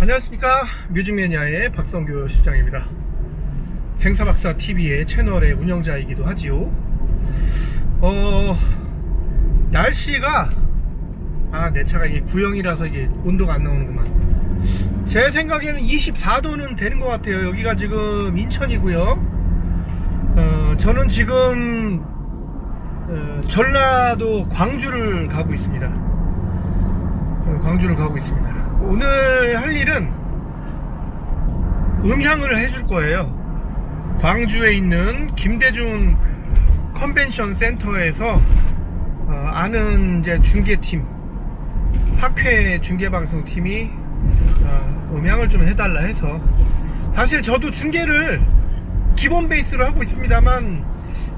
안녕하십니까. 뮤직매니아의 박성규 실장입니다. 행사박사 TV의 채널의 운영자이기도 하지요. 어 날씨가 아 내 차가 이게 구형이라서 이게 온도가 안 나오는구만. 제 생각에는 24도는 되는 것 같아요. 여기가 지금 인천이고요. 어, 저는 지금 어, 전라도 광주를 가고 있습니다. 어, 광주를 가고 있습니다 오늘 할 일은 음향을 해줄 거예요. 광주에 있는 김대중 컨벤션 센터에서 어, 아는 이제 중계팀, 학회 중계방송팀이 어, 음향을 좀 해달라 해서 사실 저도 중계를 기본 베이스로 하고 있습니다만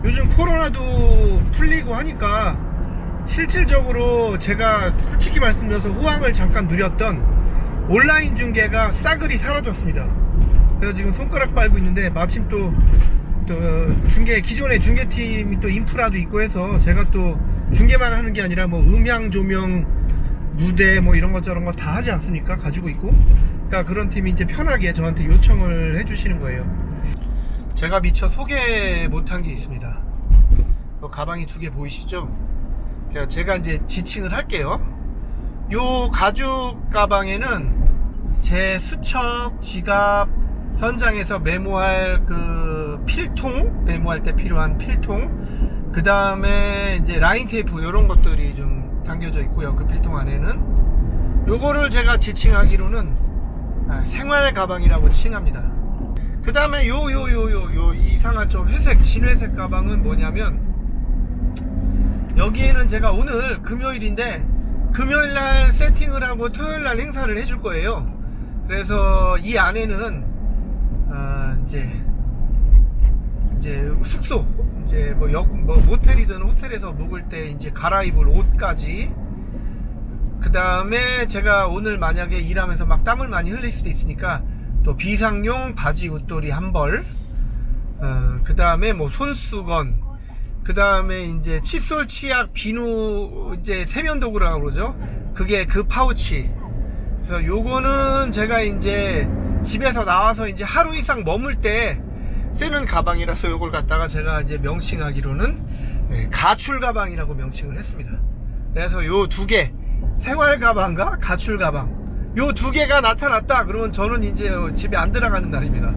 요즘 코로나도 풀리고 하니까 실질적으로 제가 솔직히 말씀드려서 호황을 잠깐 누렸던 온라인 중계가 싸그리 사라졌습니다. 그래서 지금 손가락 빨고 있는데 마침 또, 또 중계 기존의 중계팀이 또 인프라도 있고 해서 제가 또 중계만 하는 게 아니라 뭐 음향 조명 무대 뭐 이런 것 저런 거 다 하지 않습니까? 가지고 있고. 그러니까 그런 팀이 이제 편하게 저한테 요청을 해주시는 거예요. 제가 미처 소개 못한 게 있습니다. 요 가방이 두 개 보이시죠? 그러니까 제가 이제 지칭을 할게요. 요 가죽 가방에는 제 수첩, 지갑, 현장에서 메모할 그 필통, 메모할 때 필요한 필통, 그 다음에 이제 라인 테이프 이런 것들이 좀 당겨져 있고요. 그 필통 안에는 요거를 제가 지칭하기로는 아, 생활 가방이라고 칭합니다. 그 다음에 요 요 요 요 요 이상한 좀 회색 진회색 가방은 뭐냐면 여기에는 제가 오늘 금요일인데 금요일날 세팅을 하고 토요일날 행사를 해줄 거예요. 그래서 이 안에는 아, 이제 이제 숙소 이제 뭐, 역, 뭐 모텔이든 호텔에서 묵을 때 이제 갈아입을 옷까지 그 다음에 제가 오늘 만약에 일하면서 막 땀을 많이 흘릴 수도 있으니까 또 비상용 바지 웃돌이 한 벌, 어, 그 다음에 뭐 손수건, 그 다음에 이제 칫솔, 치약, 비누, 이제 세면도구라고 그러죠. 그게 그 파우치. 그래서 요거는 제가 이제 집에서 나와서 이제 하루 이상 머물 때 쓰는 가방이라서 요걸 갖다가 제가 이제 명칭하기로는 예, 가출 가방이라고 명칭을 했습니다. 그래서 요 두 개, 생활 가방과 가출 가방. 요 두 개가 나타났다. 그러면 저는 이제 집에 안 들어가는 날입니다.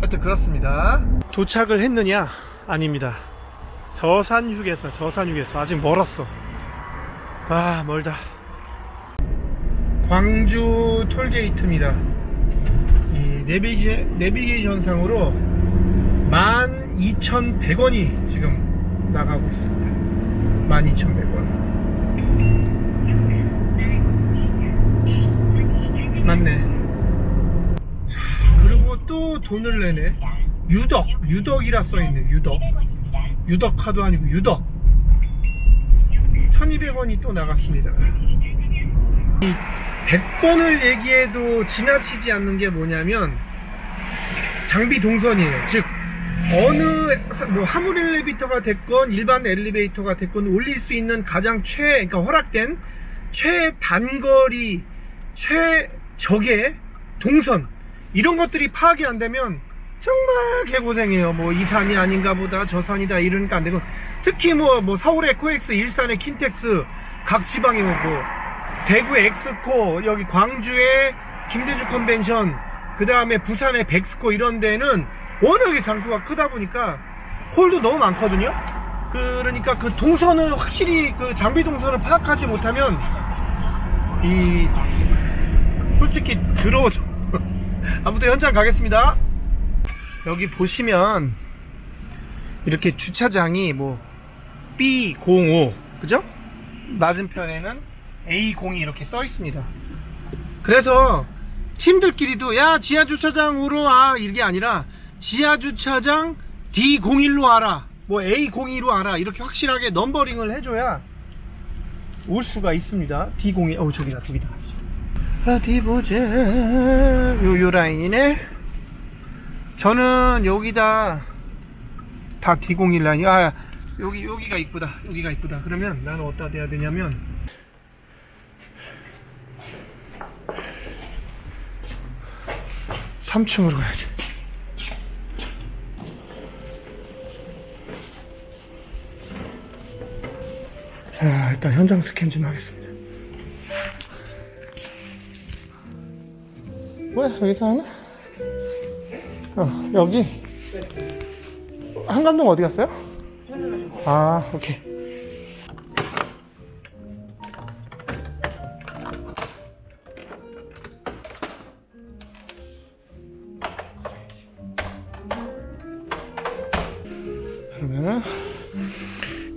하여튼 그렇습니다. 도착을 했느냐? 아닙니다. 서산 휴게소, 서산 휴게소. 아직 멀었어. 아, 멀다. 광주 톨게이트입니다. 이 내비게, 내비게이션 상으로 12,100원이 지금 나가고 있습니다. 12,100원. 맞네. 그리고 또 돈을 내네. 유덕, 유덕이라 써있네, 유덕. 유덕 카드 아니고 유덕. 1200원이 또 나갔습니다. 이 100번을 얘기해도 지나치지 않는 게 뭐냐면 장비 동선이에요. 즉 어느 사- 뭐 화물 엘리베이터가 됐건 일반 엘리베이터가 됐건 올릴 수 있는 가장 최 그러니까 허락된 최단거리 최적의 동선 이런 것들이 파악이 안 되면 정말 개고생해요. 뭐 이 산이 아닌가 보다 저 산이다 이러니까 안 되고 특히 뭐 뭐 서울의 코엑스, 일산의 킨텍스 각 지방에 오고 대구의 엑스코 여기 광주의 김대중 컨벤션 그 다음에 부산의 백스코 이런 데는 워낙에 장소가 크다 보니까 홀도 너무 많거든요. 그러니까 그 동선을 확실히 그 장비 동선을 파악하지 못하면 이 솔직히 더러워져. 아무튼 현장 가겠습니다. 여기 보시면 이렇게 주차장이 뭐 B05 그죠? 맞은편에는 A02 이렇게 써 있습니다. 그래서 팀들끼리도 야 지하 주차장으로 와. 이게 아니라 지하 주차장 D01로 와라. 뭐 A02로 와라. 이렇게 확실하게 넘버링을 해줘야 올 수가 있습니다. D02 어 저기다 저기다. 어디 보자. 요, 요 라인이네 저는 여기다 다 D01 라인 아 여기 여기가 이쁘다 여기가 이쁘다 그러면 나는 어디다 대야 되냐면 3층으로 가야지. 자, 일단 현장 스캔 좀 하겠습니다. 왜 여기서 하나? 어, 여기. 한 감독 어디 갔어요? 아, 오케이.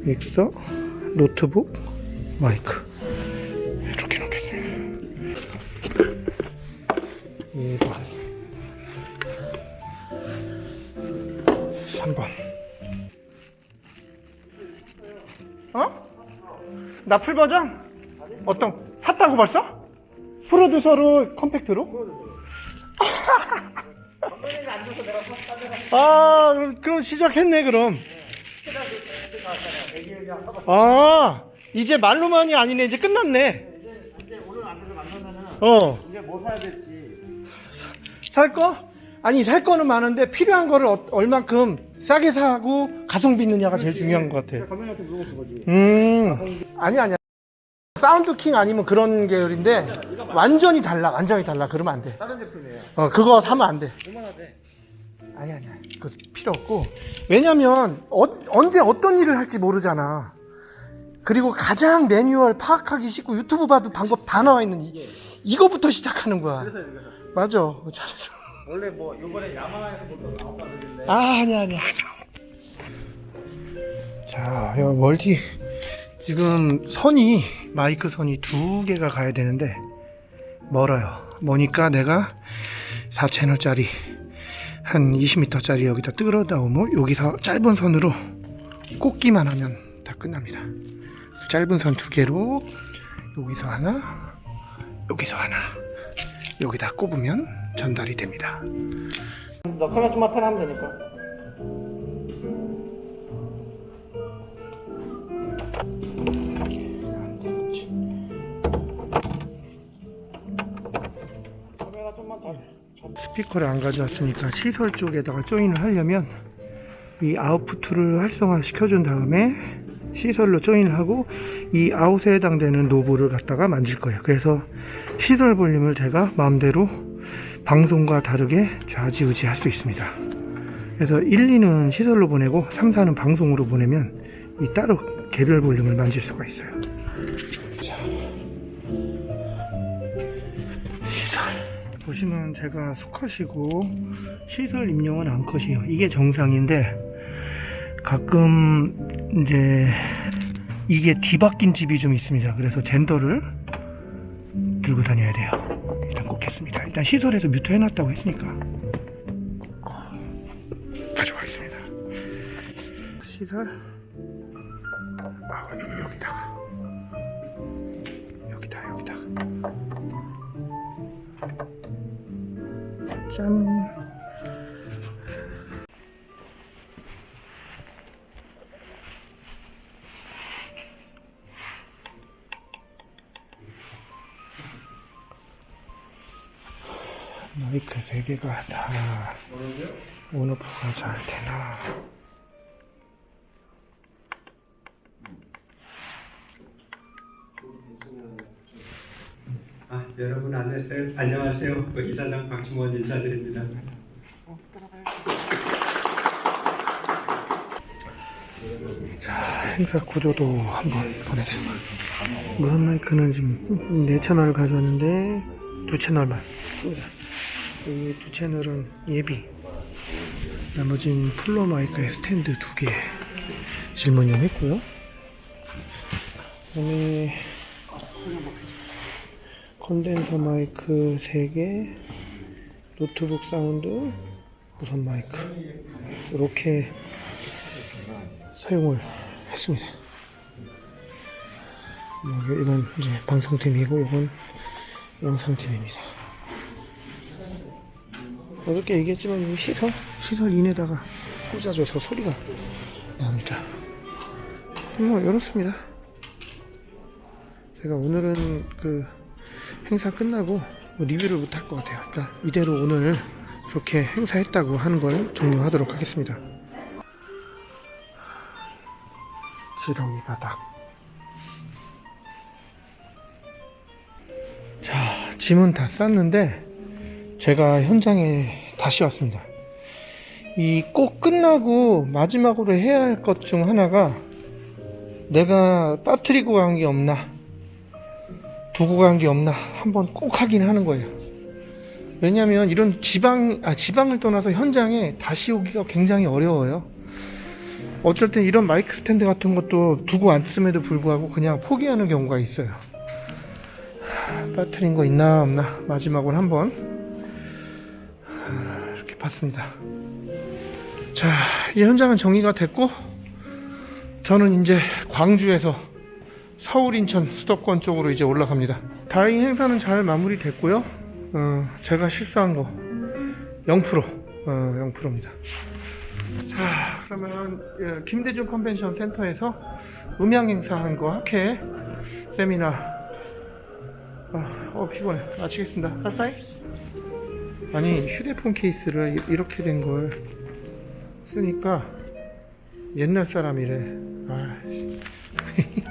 믹서, 노트북, 마이크 이렇게 놓겠습니다. 2번 3번 나 풀 버전? 어떤 샀다고 벌써? 프로듀서로 컴팩트로? 아 그럼, 그럼 시작했네 그럼 아 이제 말로만이 아니네 이제 끝났네 이제 오늘 안 돼서 만나면은 어 이제 뭐 사야 될지 살 거? 아니 살 거는 많은데 필요한 거를 어- 얼만큼 싸게 사고 가성비 있느냐가 제일 중요한 것 같아. 물어본 거지. 음 아니 아니야. 사운드 킹 아니면 그런 계열인데 완전히 달라 완전히 달라 그러면 안 돼. 다른 제품이에요. 어 그거 사면 안 돼. 얼마나 돼? 아니 아니야 그거 필요 없고 왜냐면 어, 언제 어떤 일을 할지 모르잖아. 그리고 가장 매뉴얼 파악하기 쉽고 유튜브 봐도 방법 다 나와 있는 이, 이거부터 시작하는 거야. 그래서 이거 샀어. 맞아 잘했어. 원래 뭐 요번에 야마하에서 보던 그랬는데 아, 아니야, 아니야. 자, 여 멀티. 지금 선이, 마이크 선이 두 개가 가야 되는데, 멀어요. 머니까 내가 4채널짜리, 한 20m짜리 여기다 뚫어다 오면, 여기서 짧은 선으로 꽂기만 하면 다 끝납니다. 짧은 선 두 개로, 여기서 하나, 여기서 하나, 여기다 꼽으면 전달이 됩니다. 너 카메라 좀만 편하면 되니까. 좀만 더. 스피커를 안 가져왔으니까 시설 쪽에다가 조인을 하려면 이 아웃풋을 활성화 시켜준 다음에 시설로 조인을 하고 이 아웃에 해당되는 노브를 갖다가 만질 거예요. 그래서 시설 볼륨을 제가 마음대로 방송과 다르게 좌지우지 할 수 있습니다. 그래서 1, 2는 시설로 보내고 3, 4는 방송으로 보내면 이 따로 개별 볼륨을 만질 수가 있어요. 보시면 제가 수컷이고 시설 입력은 암컷이에요. 이게 정상인데 가끔 이제 이게 뒤바뀐 집이 좀 있습니다. 그래서 젠더를 들고 다녀야 돼요. 일단 꽂겠습니다. 일단 시설에서 뮤트 해놨다고 했으니까 가져가겠습니다. 시설 아, 여기다가 짠. 마이크 세 개가 다 온오프가 잘 되나? 여러분 안녕하세요. 안녕하세요. 그 이사장 박충원 인사드립니다. 행사 구조도 한번 보내드립니다. 무선 마이크는 지금 네 채널 가져왔는데 두 채널만. 이 두 채널은 예비. 나머지는 플로 마이크에 스탠드 두 개 질문용 했고요. 그다음에 콘덴서 마이크 3개, 노트북 사운드, 무선 마이크 이렇게 사용을 했습니다. 뭐 이건 이제 방송팀이고 이건 영상팀입니다. 어저께 얘기했지만 이 시설 시설 인에다가 꽂아줘서 소리가 납니다. 뭐 이렇습니다. 제가 오늘은 그 행사 끝나고 뭐 리뷰를 못 할 것 같아요. 그러니까 이대로 오늘 그렇게 행사했다고 하는 걸 종료하도록 하겠습니다. 지렁이 바닥. 자, 짐은 다 쌌는데 제가 현장에 다시 왔습니다. 이 꼭 끝나고 마지막으로 해야 할 것 중 하나가 내가 빠뜨리고 간 게 없나 두고 간 게 없나 한번 꼭 하긴 하는 거예요. 왜냐면 이런 지방 아 지방을 떠나서 현장에 다시 오기가 굉장히 어려워요. 어쩔 땐 이런 마이크 스탠드 같은 것도 두고 왔음에도 불구하고 그냥 포기하는 경우가 있어요. 하, 빠뜨린 거 있나 없나 마지막으로 한번 하, 이렇게 봤습니다. 자, 이 현장은 정리가 됐고 저는 이제 광주에서 서울, 인천, 수도권 쪽으로 이제 올라갑니다. 다행히 행사는 잘 마무리됐고요. 어, 제가 실수한 거 0%, 어, 0%입니다. 자, 그러면 예, 김대중 컨벤션 센터에서 음향 행사 하는 거 학회 세미나 아, 어 피곤해. 마치겠습니다. 빠이빠이. 아니 휴대폰 케이스를 이- 이렇게 된 걸 쓰니까 옛날 사람이래. 아, 씨.